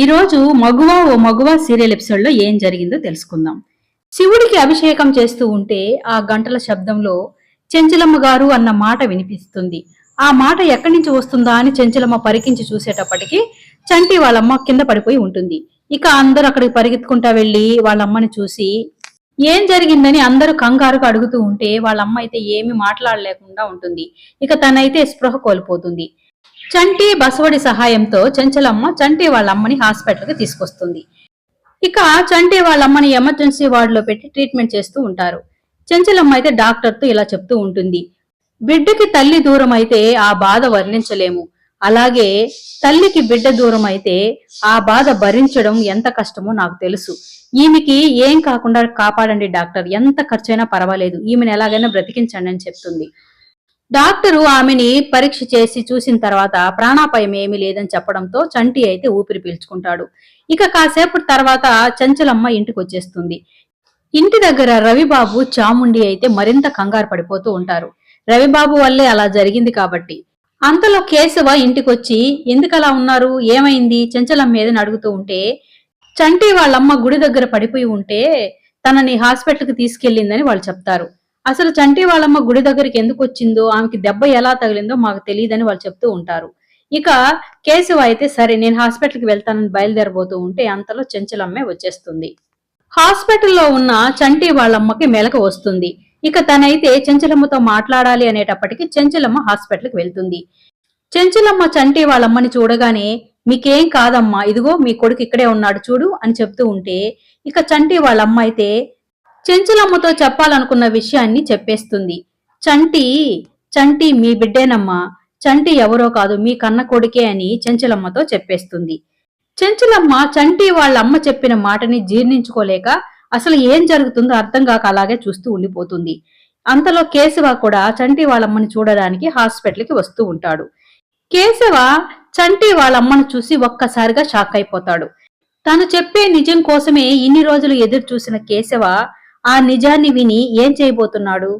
ఈరోజు మగువ ఓ మగువ సీరియల్ ఎపిసోడ్లో ఏం జరిగిందో తెలుసుకుందాం. శివుడికి అభిషేకం చేస్తూ ఉంటే ఆ గంటల శబ్దంలో చెంచలమ్మ గారు అన్న మాట వినిపిస్తుంది. ఆ మాట ఎక్కడి నుంచి వస్తుందా అని చెంచలమ్మ పరికించి చూసేటప్పటికి చంటి వాళ్ళమ్మ కింద పడిపోయి ఉంటుంది. ఇక అందరూ అక్కడికి పరిగెత్తుకుంటా వెళ్ళి వాళ్ళమ్మని చూసి ఏం జరిగిందని అందరూ కంగారుగా అడుగుతూ ఉంటే వాళ్ళమ్మ అయితే ఏమి మాట్లాడలేకుండా ఉంటుంది. ఇక తనైతే స్పృహ కోల్పోతుంది. చంటి బసవడి సహాయంతో చెంచలమ్మ చంటి వాళ్ళ అమ్మని హాస్పిటల్కి తీసుకొస్తుంది. ఇక చంటి వాళ్ళ అమ్మని ఎమర్జెన్సీ వార్డులో పెట్టి ట్రీట్మెంట్ చేస్తూ ఉంటారు. చెంచలమ్మ అయితే డాక్టర్తో ఇలా చెప్తూ ఉంటుంది. బిడ్డకి తల్లి దూరం అయితే ఆ బాధ వర్ణించలేము. అలాగే తల్లికి బిడ్డ దూరం అయితే ఆ బాధ భరించడం ఎంత కష్టమో నాకు తెలుసు. ఈమెకి ఏం కాకుండా కాపాడండి డాక్టర్. ఎంత ఖర్చైనా పర్వాలేదు. ఈమెను ఎలాగైనా బ్రతికించండి అని చెప్తుంది. డాక్టరు ఆమెని పరీక్ష చేసి చూసిన తర్వాత ప్రాణాపాయం ఏమీ లేదని చెప్పడంతో చంటి అయితే ఊపిరి పీల్చుకుంటాడు. ఇక కాసేపటి తర్వాత చంచలమ్మ ఇంటికి వచ్చేస్తుంది ఇంటి దగ్గర రవిబాబు చాముండి అయితే మరింత కంగారు పడిపోతూ ఉంటారు. రవిబాబు వల్లే అలా జరిగింది కాబట్టి. అంతలో కేశవ ఇంటికొచ్చి ఎందుకలా ఉన్నారు? ఏమైంది? చెంచలమ్మ ఏదని అడుగుతూ ఉంటే చంటి వాళ్ళమ్మ గుడి దగ్గర పడిపోయి ఉంటే తనని హాస్పిటల్కి తీసుకెళ్ళిందని వాళ్ళు చెప్తారు. అసలు చంటి వాళ్ళమ్మ గుడి దగ్గరికి ఎందుకు వచ్చిందో ఆమెకి దెబ్బ ఎలా తగిలిందో మాకు తెలియదని వాళ్ళు చెప్తూ ఉంటారు. ఇక కేశవ అయితే సరే నేను హాస్పిటల్కి వెళ్తానని బయలుదేరబోతూ ఉంటే అంతలో చెంచలమ్మే వచ్చేస్తుంది. హాస్పిటల్లో ఉన్న చంటి వాళ్ళమ్మకి మెలకు వస్తుంది. ఇక తనైతే చెంచలమ్మతో మాట్లాడాలి అనేటప్పటికి చెంచలమ్మ హాస్పిటల్కి వెళ్తుంది. చెంచలమ్మ చంటి వాళ్ళమ్మని చూడగానే మీకేం కాదమ్మా ఇదిగో మీ కొడుకు ఇక్కడే ఉన్నాడు చూడు అని చెప్తూ ఉంటే ఇక చంటి వాళ్ళమ్మ అయితే చెంచులమ్మతో చెప్పాలనుకున్న విషయాన్ని చెప్పేస్తుంది. చంటి చంటి మీ బిడ్డేనమ్మా. చంటి ఎవరో కాదు మీ కన్న కొడుకే అని చెంచులమ్మతో చెప్పేస్తుంది. చెంచులమ్మ చంటి వాళ్ళ అమ్మ చెప్పిన మాటని జీర్ణించుకోలేక అసలు ఏం జరుగుతుందో అర్థం కాక అలాగే చూస్తూ ఉండిపోతుంది. అంతలో కేశవ కూడా చంటి వాళ్ళమ్మని చూడడానికి హాస్పిటల్కి వస్తూ ఉంటాడు. కేశవ చంటి వాళ్ళమ్మను చూసి ఒక్కసారిగా షాక్ అయిపోతాడు. తను చెప్పే నిజం కోసమే ఇన్ని రోజులు ఎదురు చూసిన కేశవ ఆ నిజాన్ని విని ఏం చేయబోతున్నాడు?